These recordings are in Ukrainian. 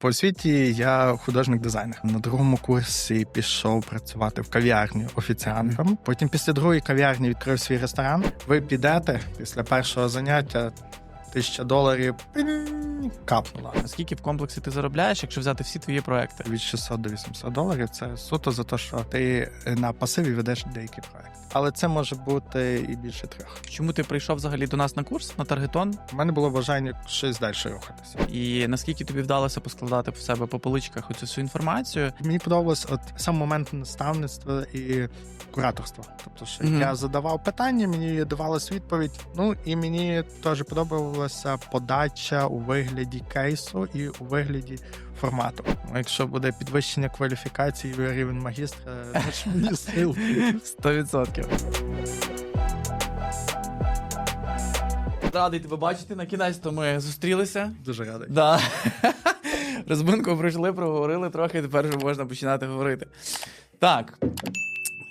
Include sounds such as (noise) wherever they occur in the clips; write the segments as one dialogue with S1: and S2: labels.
S1: По освіті я художник-дизайнер. На другому курсі пішов працювати в кав'ярні офіціантом. Потім після другої кав'ярні відкрив свій ресторан. Ви підете після першого заняття. Тисяча доларів капнула.
S2: Скільки в комплексі ти заробляєш, якщо взяти всі твої проекти?
S1: Від 600 до 800 доларів це суто за те, що ти на пасиві ведеш деякі проекти. Але це може бути і більше трьох.
S2: Чому ти прийшов взагалі до нас на курс на таргетон?
S1: У мене було бажання щось далі рухатися.
S2: І наскільки тобі вдалося поскладати в себе по поличках оцю всю інформацію?
S1: Мені подобалось от сам момент наставництва і кураторства. Тобто, що
S2: Мгм.
S1: я задавав питання, мені давалась відповідь. Ну і мені теж подобалася подача у вигляді кейсу і у вигляді формату. Ну, якщо буде підвищення кваліфікації і рівень магістра, ж мені (laughs) сил.
S2: 100%. Радий тебе бачити. На кінець то ми зустрілися.
S1: Дуже радий.
S2: Да. (laughs) Розбинку пройшли, проговорили трохи, тепер вже можна починати говорити. Так.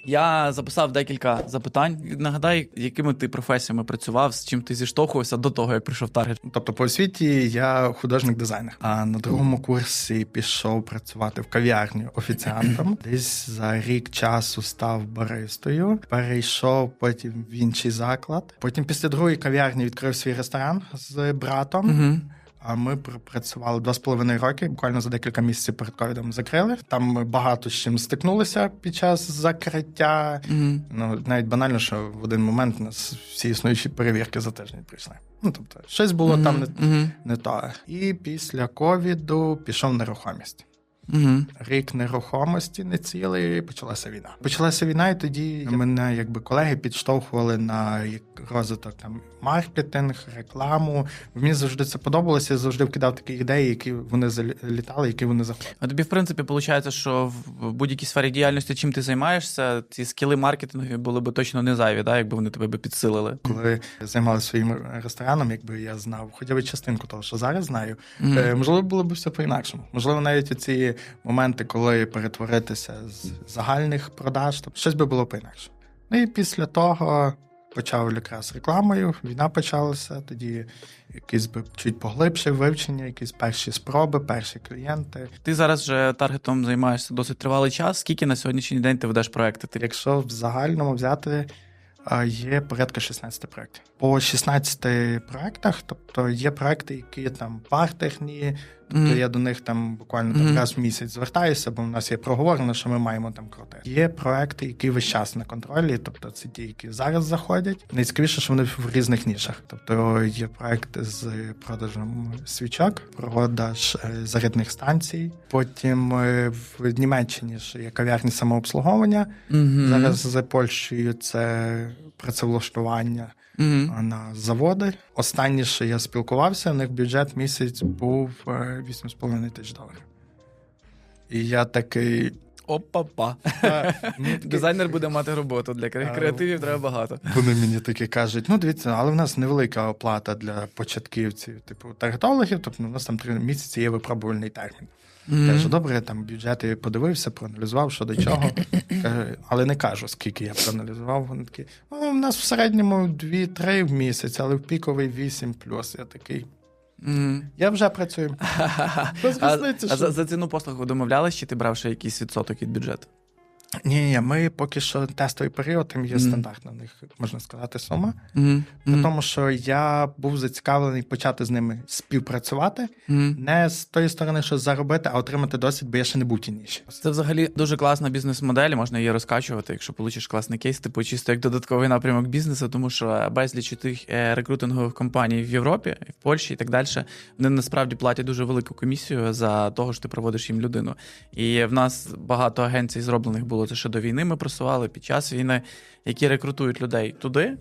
S2: Я записав декілька запитань. Нагадай, якими ти професіями працював, з чим ти зіштовхувався до того, як прийшов таргет.
S1: Тобто, по освіті я художник-дизайнер. А на другому курсі пішов працювати в кав'ярні офіціантом. (clears throat) Десь за рік часу став баристою, перейшов потім в інший заклад. Потім після другої кав'ярні відкрив свій ресторан з братом. А ми пропрацювали два з половиною роки. Буквально за декілька місяців перед ковідом закрили. Там ми багато з чим стикнулися під час закриття.
S2: Угу.
S1: Ну навіть банально, що в один момент у нас всі існуючі перевірки за тиждень прийшли. Ну тобто, щось було там не,
S2: Угу.
S1: не то. І після ковіду пішов нерухомість.
S2: Угу.
S1: Рік нерухомості не цілий, і почалася війна. Почалася війна, і тоді мене якби колеги підштовхували на як- розвиток там маркетинг, рекламу. Мені завжди це подобалося. Я завжди вкидав такі ідеї, які вони залітали, які вони заходили.
S2: А тобі, в принципі, виходить, що в будь-якій сфері діяльності, чим ти займаєшся, ці скіли маркетингові були би точно не зайві, да, якби вони тебе би підсилили.
S1: Коли займалися своїм рестораном, якби я знав хоча б частинку того, що зараз знаю. Е, Можливо, було б все по-інакшому. Можливо, навіть ці моменти, коли перетворитися з загальних продаж, тобто щось би було по-інакшому. Ну і після того почав якраз рекламою, війна почалася, тоді якісь би чуть поглибше вивчення, якісь перші спроби, перші клієнти.
S2: Ти зараз вже таргетом займаєшся досить тривалий час. Скільки на сьогоднішній день ти ведеш проекти? Ти
S1: Якщо в загальному взяти, є порядка 16 проєктів. По 16 проєктах, тобто є проекти, які там партерні, тобто
S2: Мгм.
S1: я до них там буквально там
S2: Мгм.
S1: раз в місяць звертаюся, бо в нас є проговорено, що ми маємо там крутити. Є проекти, які весь час на контролі, тобто це ті, які зараз заходять. Найцікавіше, що вони в різних нішах. Тобто є проекти з продажем свічок, продаж е, зарядних станцій. Потім е, в Німеччині ще є кав'ярні самообслуговування.
S2: Мгм.
S1: Зараз за Польщею це працевлаштування
S2: Мгм.
S1: на заводи. Останнє, що я спілкувався, у них бюджет місяць був е, 8,5 тисяч доларів. І я такий.
S2: Опа-па.
S1: «Та, (laughs) мені такі-
S2: Дизайнер буде мати роботу. Для кре- креативів треба багато.
S1: Вони мені такі кажуть: ну дивіться, але в нас невелика оплата для початківців, типу таргетологів, тобто у нас там три місяці є випробувальний термін.
S2: Мгм.
S1: Кажу, добре, я там бюджети подивився, проаналізував, що до чого. (laughs) Каже, але не кажу, скільки я проаналізував. Вони такі, ну, у нас в середньому 2-3 в місяць, але в піковий 8 плюс. Я такий.
S2: Мгм.
S1: Я вже працюю. (laughs) Без
S2: А,
S1: різниці,
S2: а
S1: що-
S2: за, за ціну послуг ви домовлялись, чи ти брав ще якийсь відсоток від бюджету?
S1: Ні, ні, ми поки що тестовий період, там є
S2: Мгм.
S1: стандартна в них, можна сказати, сума.
S2: Угу.
S1: При тому, що я був зацікавлений почати з ними співпрацювати, не з тої сторони, що заробити, а отримати досвід, бо я ще не був в.
S2: Це взагалі дуже класна бізнес-модель, можна її розкачувати, якщо получиш класний кейс, типу чисто як додатковий напрямок бізнесу, тому що безліч тих е, рекрутингових компаній в Європі, в Польщі і так далі, вони насправді платять дуже велику комісію за того, що ти проводиш їм людину. І в нас багато агенцій зроблених було це ще до війни. Ми просували під час війни, які рекрутують людей туди.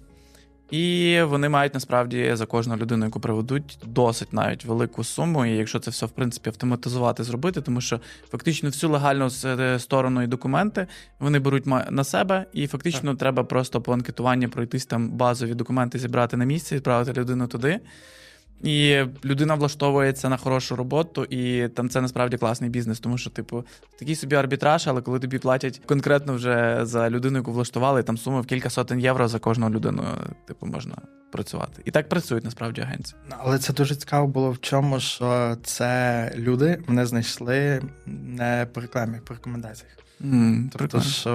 S2: І вони мають насправді за кожну людину, яку приведуть, досить навіть велику суму. І якщо це все в принципі автоматизувати, зробити, тому що фактично всю легальну сторону і документи вони беруть на себе, і фактично треба просто по анкетуванню пройтись там базові документи, зібрати на місці, відправити людину туди. І людина влаштовується на хорошу роботу, і там це насправді класний бізнес, тому що, типу, такий собі арбітраж, але коли тобі платять конкретно вже за людину, яку влаштували, там сума в кілька сотень євро за кожну людину, типу, можна працювати. І так працюють насправді агенції.
S1: Але це дуже цікаво було в чому, що це люди мене знайшли не по рекламі, по рекомендаціях.
S2: Mm,
S1: тобто, що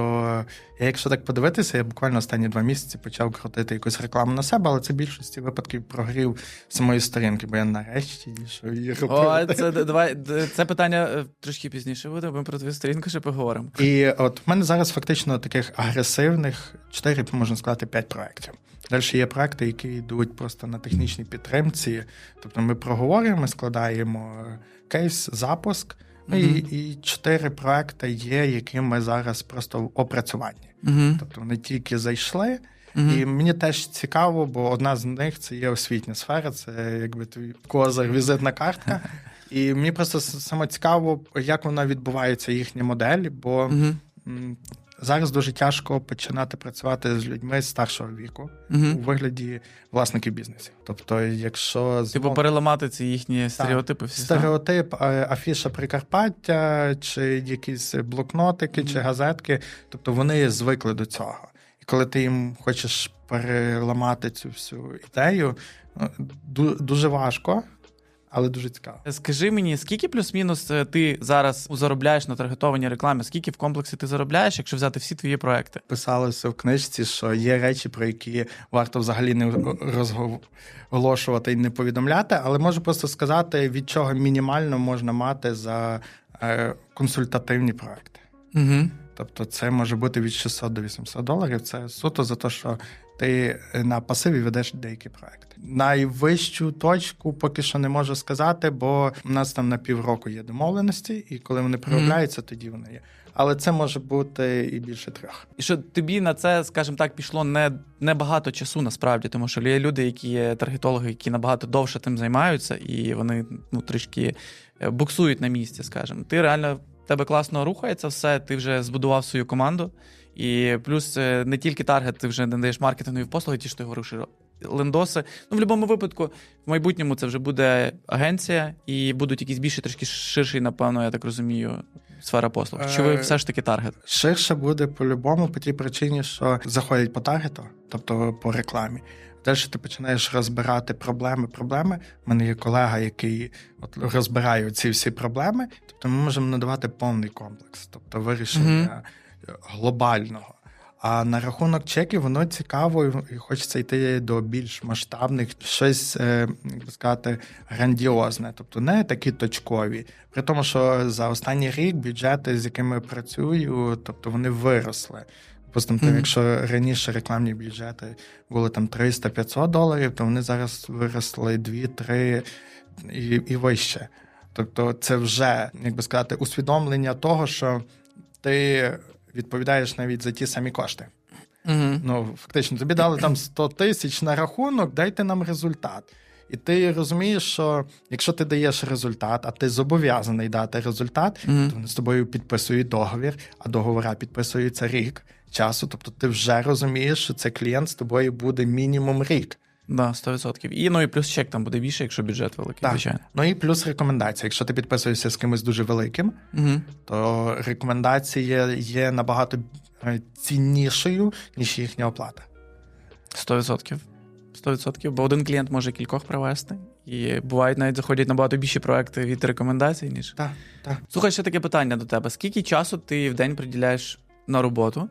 S1: я, якщо так подивитися, я буквально останні два місяці почав крутити якусь рекламу на себе, але це в більшості випадків прогрів самої сторінки, бо я нарешті що її
S2: О, це давай це питання е, трошки пізніше буде. Ми про твою сторінку ще поговоримо.
S1: І от в мене зараз фактично таких агресивних 4, можна сказати, 5 проєктів. Далі є проекти, які йдуть просто на технічній підтримці. Тобто ми проговорюємо, складаємо кейс, запуск. Ну mm-hmm. і і чотири проекти є, які ми зараз просто в опрацюванні. Mm-hmm. Тобто вони тільки зайшли. Mm-hmm. І мені теж цікаво, бо одна з них це є освітня сфера, це якби твій козир, візитна картка. (laughs) І мені просто саме цікаво, як вона відбувається, їхні моделі, бо Зараз дуже тяжко починати працювати з людьми старшого віку угу. у вигляді власників бізнесів. Тобто, якщо
S2: типу переламати ці їхні стереотипи, всі
S1: стереотип, афіша Прикарпаття, чи якісь блокнотики, угу. чи газетки, тобто вони звикли до цього. І коли ти їм хочеш переламати цю всю ідею, ну, дуже важко але дуже цікаво.
S2: Скажи мені, скільки плюс-мінус е, ти зараз заробляєш на таргетованій рекламі? Скільки в комплексі ти заробляєш, якщо взяти всі твої проекти?
S1: Писалося в книжці, що є речі, про які варто взагалі не розголошувати і не повідомляти, але можу просто сказати, від чого мінімально можна мати за е, консультативні проекти.
S2: Угу.
S1: Тобто це може бути від 600 до 800 доларів. Це суто за те, що ти на пасиві ведеш деякі проекти. Найвищу точку поки що не можу сказати, бо у нас там на півроку є домовленості, і коли вони проявляються, mm-hmm. тоді вони є. Але це може бути і більше трьох.
S2: І що тобі на це, скажімо так, пішло не не багато часу насправді, тому що є люди, які є таргетологи, які набагато довше тим займаються, і вони ну трішки е, буксують на місці, скажімо. Ти реально в тебе класно рухається все, ти вже збудував свою команду. І плюс е, не тільки таргет, ти вже надаєш маркетингові послуги, ті, що ти говориш, лендоси. Ну, в будь-якому випадку, в майбутньому це вже буде агенція, і будуть якісь більше трошки ширші, напевно, я так розумію, сфера послуг. Чи ви е, все ж таки таргет?
S1: Ширше буде по-любому, по тій причині, що заходять по таргету, тобто по рекламі. Далі ти починаєш розбирати проблеми. Проблеми. У мене є колега, який от розбирає ці всі проблеми. Тобто ми можемо надавати повний комплекс, тобто вирішення. Mm-hmm глобального. А на рахунок чеків воно цікаво і хочеться йти до більш масштабних, щось е, як би сказати, грандіозне, тобто не такі точкові. При тому, що за останній рік бюджети, з якими працюю, тобто вони виросли. Просто mm-hmm. якщо раніше рекламні бюджети були там 300-500 доларів, то вони зараз виросли 2-3 і, і вище. Тобто, це вже як би сказати усвідомлення того, що ти відповідаєш навіть за ті самі кошти.
S2: Угу.
S1: Ну, фактично, тобі дали там 100 тисяч на рахунок, дайте нам результат. І ти розумієш, що якщо ти даєш результат, а ти зобов'язаний дати результат, mm то вони з тобою підписують договір, а договора підписуються рік часу. Тобто ти вже розумієш, що цей клієнт з тобою буде мінімум рік.
S2: Да, 100%. І ну і плюс чек там буде більше, якщо бюджет великий, так. звичайно.
S1: Ну і плюс рекомендація. Якщо ти підписуєшся з кимось дуже великим,
S2: угу.
S1: то рекомендація є набагато е, ціннішою, ніж їхня оплата.
S2: 100%. 100%, бо один клієнт може кількох привести, і бувають навіть заходять набагато більші проекти від рекомендацій, ніж.
S1: Так, так.
S2: Слухай, ще таке питання до тебе: скільки часу ти в день приділяєш на роботу?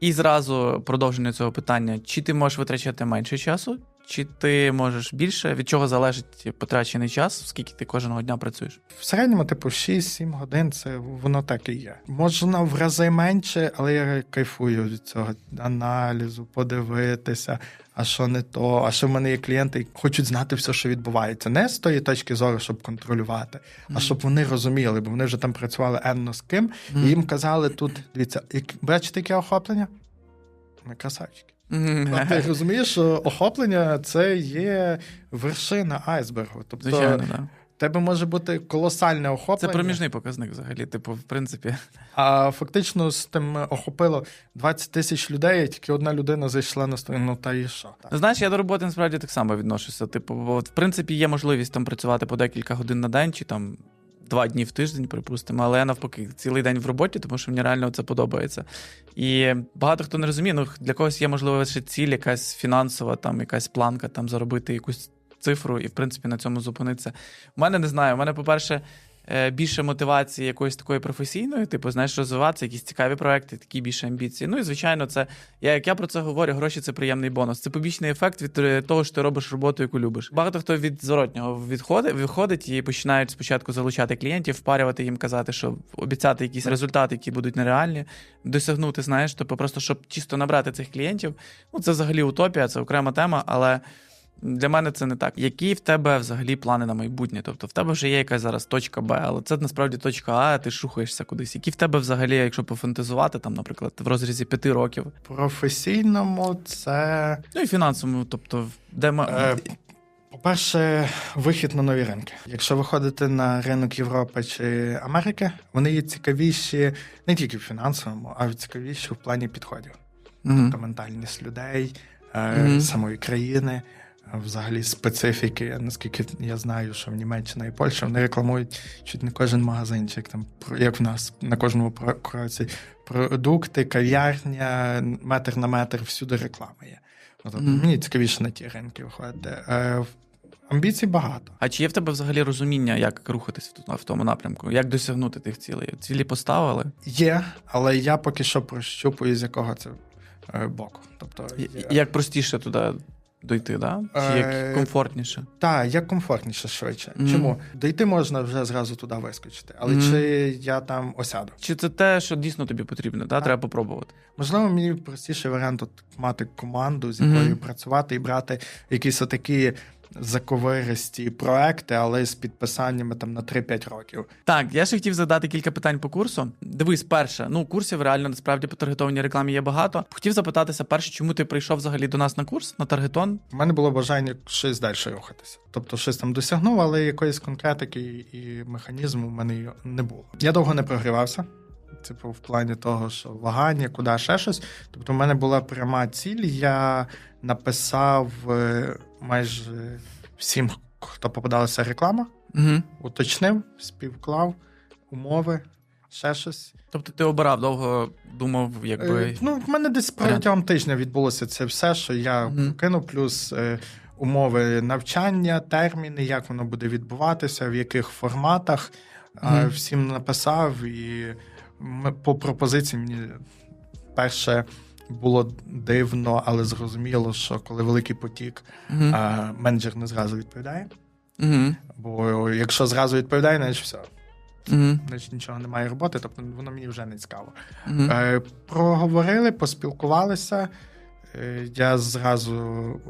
S2: І зразу продовження цього питання: чи ти можеш витрачати менше часу, чи ти можеш більше? Від чого залежить потрачений час, скільки ти кожного дня працюєш?
S1: В середньому, типу, 6-7 годин це воно так і є. Можна в рази менше, але я кайфую від цього аналізу, подивитися, а що не то, а що в мене є клієнти, які хочуть знати все, що відбувається. Не з тої точки зору, щоб контролювати, а щоб вони розуміли, бо вони вже там працювали енно з ким, і їм казали тут: дивіться, як бачите, яке охоплення? Ми красавчики. А ти розумієш, що охоплення це є вершина айсбергу. Тобто
S2: Звичайно, да.
S1: тебе може бути колосальне охоплення.
S2: Це проміжний показник взагалі. Типу, в принципі,
S1: А фактично з тим охопило 20 тисяч людей, і тільки одна людина зайшла на сторінку, ну та і що?
S2: знаєш, я до роботи насправді так само відношуся. Типу, бо от, в принципі, є можливість там працювати по декілька годин на день чи там. Два дні в тиждень, припустимо, але я навпаки цілий день в роботі, тому що мені реально це подобається. І багато хто не розуміє, ну для когось є можливо ще ціль, якась фінансова, там якась планка, там заробити якусь цифру і, в принципі, на цьому зупинитися. У мене не знаю. У мене, по-перше, більше мотивації якоїсь такої професійної, типу, знаєш, розвиватися, якісь цікаві проекти, такі більше амбіції. Ну і звичайно, це я як я про це говорю, гроші це приємний бонус. Це побічний ефект від е, того, що ти робиш роботу, яку любиш. Багато хто від зворотнього відходить, виходить і починають спочатку залучати клієнтів, впарювати їм, казати, що обіцяти якісь результати, які будуть нереальні, досягнути, знаєш, тобто просто щоб чисто набрати цих клієнтів. Ну це взагалі утопія, це окрема тема, але. Для мене це не так. Які в тебе взагалі плани на майбутнє? Тобто в тебе вже є якась зараз точка Б, але це насправді точка А, ти ж рухаєшся кудись. Які в тебе взагалі, якщо пофантазувати, там, наприклад, в розрізі п'яти років?
S1: Професійному це,
S2: Ну і фінансовому, тобто, де ми.
S1: е, по-перше, вихід на нові ринки. Якщо виходити на ринок Європи чи Америки, вони є цікавіші не тільки в фінансовому, а й цікавіші в плані підходів.
S2: Мгм.
S1: Тобто ментальність людей,
S2: Мгм.
S1: самої країни, взагалі специфіки. Наскільки я знаю, що в Німеччина і Польща вони рекламують чуть не кожен магазинчик, там як в нас на кожному кроці продукти, кав'ярня, метр на метр, всюди реклама є. Ну, тобто,
S2: Мгм.
S1: Мені цікавіше на ті ринки виходити. Е, Амбіцій багато.
S2: А чи є в тебе взагалі розуміння, як рухатись в в тому напрямку? Як досягнути тих цілей? Цілі поставили?
S1: Є, але я поки що прощупую, з якого це е, боку. Тобто,
S2: Як простіше туди дойти, да? Чи
S1: Е,
S2: як комфортніше?
S1: Так, як комфортніше швидше.
S2: Mm.
S1: Чому? Дойти можна вже зразу туди вискочити, але
S2: mm.
S1: чи я там осяду?
S2: Чи це те, що дійсно тобі потрібно? Да? Треба попробувати.
S1: Можливо, мені простіший варіант от мати команду, з
S2: якою
S1: якою працювати і брати якісь отакі заковиристі проекти, але з підписаннями там на 3-5 років.
S2: Так, я ще хотів задати кілька питань по курсу. Дивись, перше, ну курсів реально насправді по таргетованій рекламі є багато. Хотів запитатися, перше, чому ти прийшов взагалі до нас на курс на таргетон?
S1: У мене було бажання щось далі рухатися. Тобто щось там досягнув, але якоїсь конкретики і механізму в мене не було. Я довго не прогрівався. Типу, в плані того, що вагання, куди ще щось. Тобто, в мене була пряма ціль. Я написав е, майже всім, хто попадалася реклама,
S2: Угу.
S1: уточнив, співклав умови, ще щось.
S2: Тобто ти обирав довго думав, якби.
S1: Е, ну, в мене десь протягом тижня відбулося це все, що я
S2: Мгм.
S1: кинув, плюс е, умови навчання, терміни, як воно буде відбуватися, в яких форматах. Е, всім написав, і по пропозиції мені перше було дивно, але зрозуміло, що коли великий потік,
S2: Угу.
S1: е, менеджер не зразу відповідає.
S2: Угу.
S1: Бо якщо зразу відповідає, значить все,
S2: Угу.
S1: значить нічого немає роботи, тобто воно мені вже не цікаво.
S2: Угу.
S1: Е, Проговорили, поспілкувалися. Е, Я зразу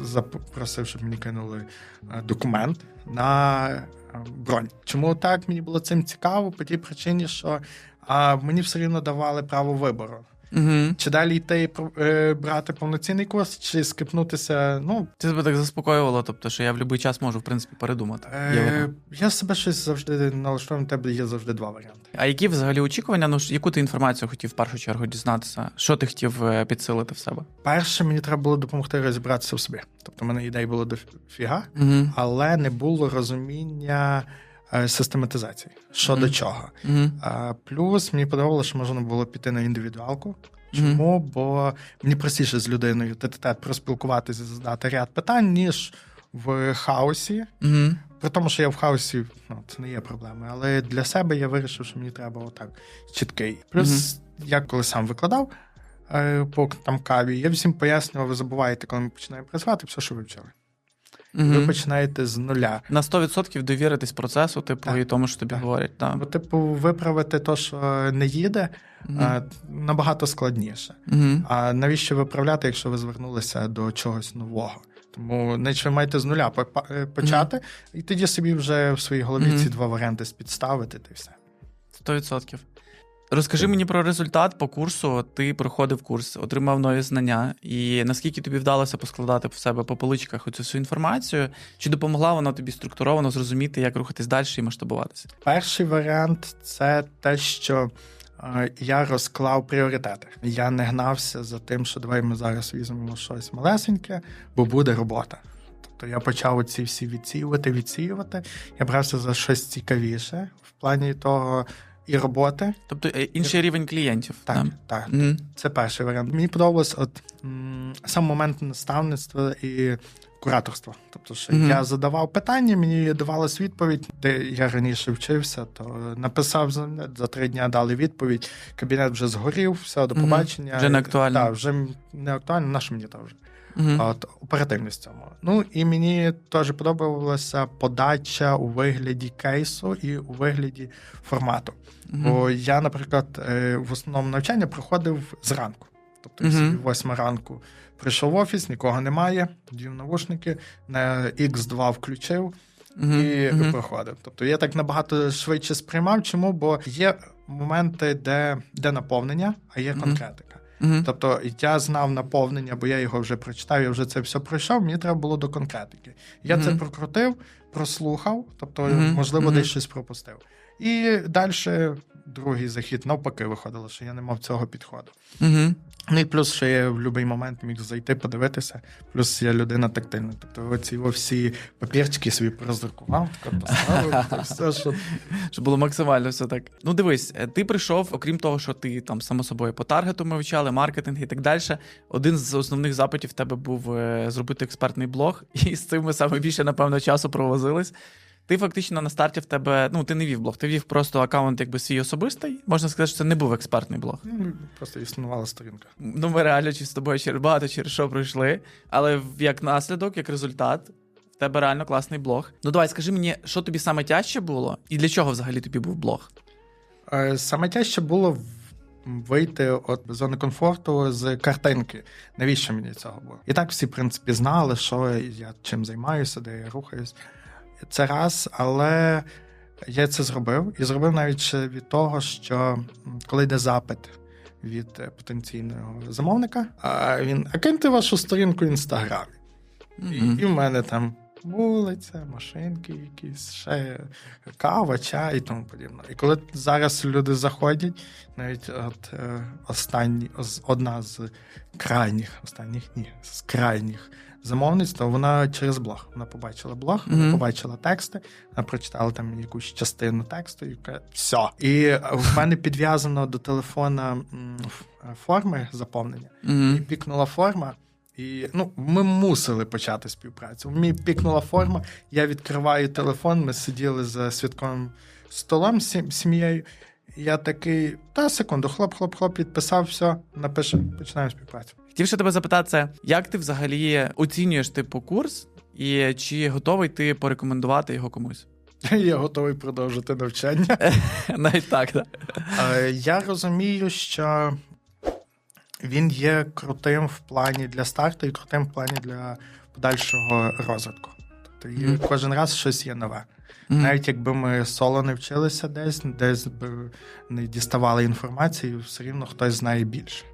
S1: запросив, щоб мені кинули е, документ на е, бронь. Чому так мені було цим цікаво? По тій причині, що а, мені все рівно давали право вибору.
S2: Угу.
S1: Чи далі йти е, брати повноцінний курс, чи скипнутися. Ну,
S2: Це тебе так заспокоювало, тобто, що я в будь-який час можу, в принципі, передумати.
S1: Е, я себе щось завжди налаштовую, на тебе є завжди два варіанти.
S2: А які взагалі очікування? Ну, яку ти інформацію хотів в першу чергу дізнатися? Що ти хотів е, підсилити в себе?
S1: Перше, мені треба було допомогти розібратися в собі. Тобто, в мене ідей було дофіга.
S2: Угу.
S1: але не було розуміння систематизації, що
S2: Мгм.
S1: до чого. А, плюс мені подобалося, що можна було піти на індивідуалку. Чому? Бо мені простіше з людиною тет-тет проспілкуватися, задати ряд питань, ніж в хаосі. При тому, що я в хаосі, ну, це не є проблеми. Але для себе я вирішив, що мені треба отак чіткий. Плюс, я коли сам викладав е, по там каві, я всім пояснював, ви забуваєте, коли ми починаємо працювати, все, що ви вчили. Ви
S2: Угу.
S1: починаєте з нуля.
S2: На 100% довіритись процесу, типу,
S1: Так.
S2: і тому, що тобі
S1: Так.
S2: говорять. Так.
S1: Бо, типу, виправити те, що не їде, а, набагато складніше.
S2: Угу.
S1: А навіщо виправляти, якщо ви звернулися до чогось нового? Тому наче ви маєте з нуля е, почати, і тоді собі вже в своїй голові ці два варіанти спідставити, та все.
S2: 100%. Розкажи мені про результат по курсу. Ти проходив курс, отримав нові знання, і наскільки тобі вдалося поскладати в себе по поличках оцю всю інформацію? Чи допомогла вона тобі структуровано зрозуміти, як рухатись далі і масштабуватися?
S1: Перший варіант це те, що е, я розклав пріоритети. Я не гнався за тим, що давай ми зараз візьмемо щось малесеньке, бо буде робота. Тобто я почав ці всі відсіювати, відсіювати. Я брався за щось цікавіше в плані того і роботи.
S2: Тобто е, інший рівень клієнтів.
S1: Так,
S2: да?
S1: так.
S2: Мгм.
S1: Це перший варіант. Мені подобалось от м, сам момент наставництва і кураторства. Тобто, що
S2: Мгм.
S1: я задавав питання, мені давалась відповідь, де я раніше вчився, то написав за, за три дні, дали відповідь. Кабінет вже згорів, все, до побачення.
S2: Вже не актуально.
S1: Так, вже не актуально, на що мені то вже. От оперативність цьому. Ну і мені теж подобалася подача у вигляді кейсу і у вигляді формату.
S2: Мгм.
S1: Бо я, наприклад, е, в основному навчання проходив зранку. Тобто,
S2: Мгм.
S1: восьма ранку прийшов в офіс, нікого немає, тоді в навушники, на X2 включив
S2: Мгм.
S1: і
S2: Мгм.
S1: проходив. Тобто я так набагато швидше сприймав. Чому? Бо є моменти, де, де наповнення, а є конкретика.
S2: Мгм.
S1: Тобто я знав наповнення, бо я його вже прочитав, я вже це все пройшов. Мені треба було до конкретики. Я це прокрутив, прослухав, тобто, можливо, десь щось пропустив. І далі другий захід навпаки виходило, що я не мав цього підходу.
S2: Мгм.
S1: Ну і плюс, що я в будь-який момент міг зайти, подивитися. Плюс я людина тактильна. Тобто оці всі папірчики собі роздрукував, тако поставив, (laughs) все, що
S2: Щоб було максимально все так. Ну дивись, е, ти прийшов, окрім того, що ти там само собою по таргету ми вивчали, маркетинг і так далі. Один з основних запитів в тебе був е, зробити експертний блог, (laughs) і з цим ми саме більше, напевно, часу провозились. Ти фактично на старті в тебе, ну ти не вів блог, ти вів просто аккаунт, якби свій особистий. Можна сказати, що це не був експертний блог.
S1: ну, просто існувала сторінка.
S2: Ну, ми реально чи з тобою через багато через що пройшли. Але як наслідок, як результат, в тебе реально класний блог. Ну давай, скажи мені, що тобі саме тяжче було, і для чого взагалі тобі був блог?
S1: Е, Саме тяжче було вийти от з зони комфорту з картинки. Навіщо мені цього було? І так всі, в принципі, знали, що я чим займаюся, де я рухаюсь. Це раз, але я це зробив. І зробив навіть ще від того, що коли йде запит від е, потенційного замовника, а він а киньте вашу сторінку в інстаграмі. І,
S2: Мгм.
S1: і в мене там вулиця, машинки якісь, ще кава, чай і тому подібне. І коли зараз люди заходять, навіть от е, останні, одна з крайніх, останніх ні, з крайніх замовниць, то вона через блог. Вона побачила блог, вона
S2: Мгм.
S1: побачила тексти, вона прочитала там якусь частину тексту, і каже, все. І в мене підв'язано до телефона е, форми заповнення. І пікнула форма. І ну, ми мусили почати співпрацю. Мені пікнула форма, я відкриваю телефон, ми сиділи за святковим столом з сім- сім'єю. Я такий, та секунду, хлоп, хлоп, хлоп, підписав, все, напише, починаємо співпрацю.
S2: Хотів ще тебе запитати, це, як ти взагалі оцінюєш типу курс, і чи готовий ти порекомендувати його комусь? (laughs)
S1: Я готовий продовжити навчання. (laughs)
S2: Навіть так, так.
S1: Я розумію, що він є крутим в плані для старту і крутим в плані для подальшого розвитку. Тобто
S2: Мгм.
S1: кожен раз щось є нове.
S2: Мгм.
S1: Навіть якби ми соло не вчилися десь, десь би не діставали інформацію, все рівно хтось знає більше.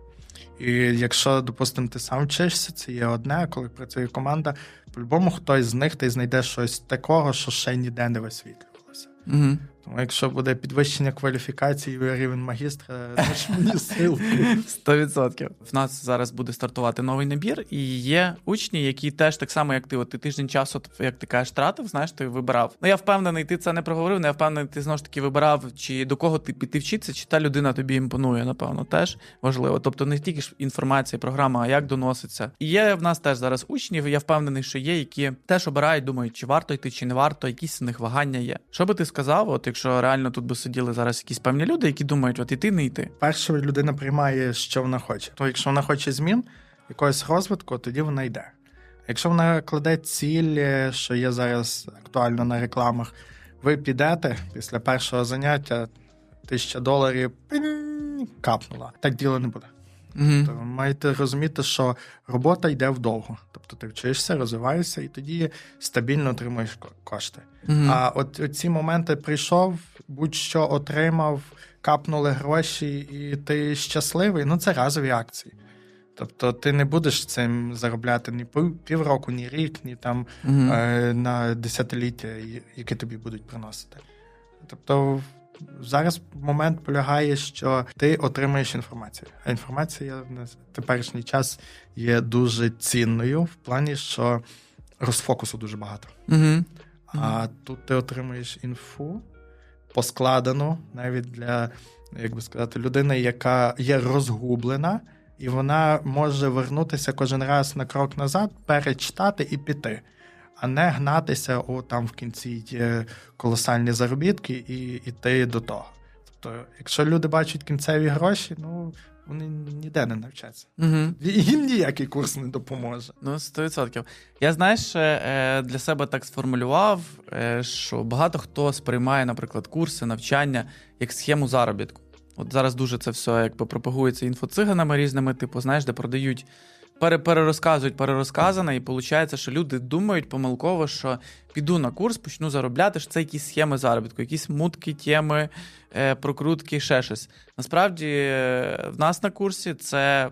S1: І якщо, допустимо, ти сам вчишся, це є одне, а коли працює команда, по-любому хтось з них ти знайде щось такого, що ще ніде не висвітлювалося.
S2: Мгм.
S1: Тому якщо буде підвищення кваліфікації і рівень магістра, даш мені. (laughs)
S2: Сто відсотків. В нас зараз буде стартувати новий набір, і є учні, які теж так само, як ти, от ти тиждень часу, як ти кажеш, тратив, знаєш, ти вибирав. Ну я впевнений, ти це не проговорив, але я впевнений, ти знову ж таки вибирав, чи до кого ти піти вчитися, чи та людина тобі імпонує, напевно, теж важливо. Тобто не тільки ж інформація, програма, а як доноситься. І є в нас теж зараз учні. Я впевнений, що є, які теж обирають, думають, чи варто йти, чи не варто, якісь у них вагання є. Що би ти сказав, от якщо реально тут би сиділи зараз якісь певні люди, які думають, от іти, не йти.
S1: Перше людина приймає, що вона хоче. То якщо вона хоче змін, якогось розвитку, тоді вона йде. Якщо вона кладе ціль, е, що є зараз актуально на рекламах, ви підете після першого заняття, тисяча доларів капнула. Так діло не буде.
S2: Угу.
S1: То маєте розуміти, що робота йде вдовго. Тобто ти вчишся, розвиваєшся і тоді стабільно отримуєш ко- кошти.
S2: Угу.
S1: А от ці моменти прийшов, будь-що отримав, капнули гроші, і ти щасливий. Ну це разові акції. Тобто ти не будеш цим заробляти ні півроку, ні рік, ні там
S2: Угу.
S1: е, на десятиліття, які тобі будуть приносити. Тобто зараз момент полягає, що ти отримаєш інформацію. А інформація на теперішній час є дуже цінною в плані, що розфокусу дуже багато.
S2: Угу.
S1: А тут ти отримуєш інфу поскладену навіть для, як би сказати, людини, яка є розгублена, і вона може вернутися кожен раз на крок назад, перечитати і піти. А не гнатися, о, там в кінці є колосальні заробітки і йти до того. Тобто, якщо люди бачать кінцеві гроші, ну вони ніде не навчаться.
S2: Угу.
S1: Їм ніякий курс не допоможе.
S2: Ну, 100%. Я знаєш, е, для себе так сформулював, е, що багато хто сприймає, наприклад, курси, навчання як схему заробітку. От зараз дуже це все якби пропагується інфоциганами різними, типу, знаєш, де продають, перерозказують перерозказане, і виходить, що люди думають помилково, що піду на курс, почну заробляти, що це якісь схеми заробітку, якісь мутки, теми, е, прокрутки, ще щось. Насправді, е, в нас на курсі це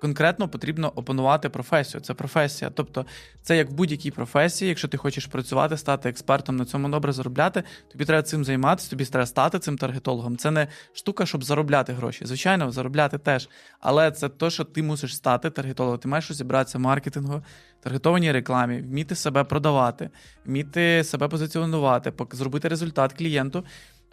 S2: конкретно потрібно опанувати професію. Це професія. Тобто, це як в будь-якій професії, якщо ти хочеш працювати, стати експертом на цьому добре заробляти, тобі треба цим займатися, тобі треба стати цим таргетологом. Це не штука, щоб заробляти гроші. Звичайно, заробляти теж. Але це то, що ти мусиш стати таргетологом. Ти маєш розібратися в маркетингу, таргетованій рекламі, вміти себе продавати, вміти себе позиціонувати, зробити результат клієнту.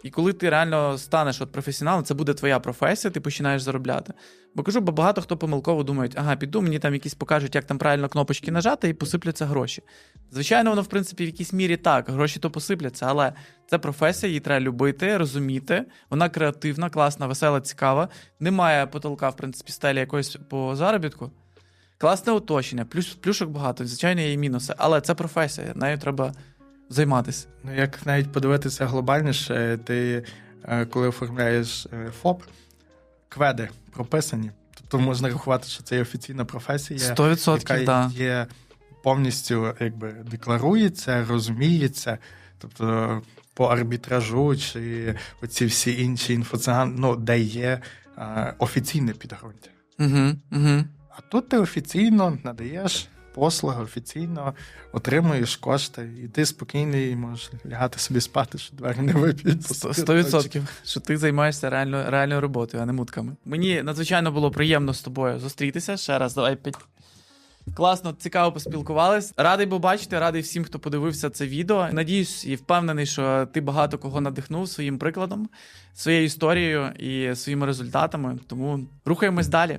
S2: І коли ти реально станеш от професіоналом, це буде твоя професія, ти починаєш заробляти. Бо кажу, бо багато хто помилково думають, ага, піду, мені там якісь покажуть, як там правильно кнопочки нажати, і посипляться гроші. Звичайно, воно, в принципі, в якійсь мірі так, гроші то посипляться, але це професія, її треба любити, розуміти. Вона креативна, класна, весела, цікава. Немає потолка, в принципі, стелі якоїсь по заробітку. Класне оточення, плюс, плюшок багато, звичайно, є мінуси, але це професія, нею треба займатися.
S1: Ну, як навіть подивитися глобальніше, ти е, коли оформляєш е, ФОП, кведи прописані. Тобто можна рахувати, що це є офіційна професія,
S2: 100%,
S1: яка
S2: так.
S1: є повністю якби декларується, розуміється. Тобто по арбітражу чи оці всі інші інфоциган, ну, де є е, офіційне підґрунтя.
S2: Угу, угу.
S1: А тут ти офіційно надаєш послуги, офіційно отримуєш кошти, і ти спокійний можеш лягати собі спати, що двері не вип'ють.
S2: Сто відсотків, що ти займаєшся реально, реальною роботою, а не мутками. Мені надзвичайно було приємно з тобою зустрітися. Ще раз, давай п'ять. Класно, цікаво поспілкувались. Радий був бачити, радий всім, хто подивився це відео. Надіюсь і впевнений, що ти багато кого надихнув своїм прикладом, своєю історією і своїми результатами. Тому рухаємось далі.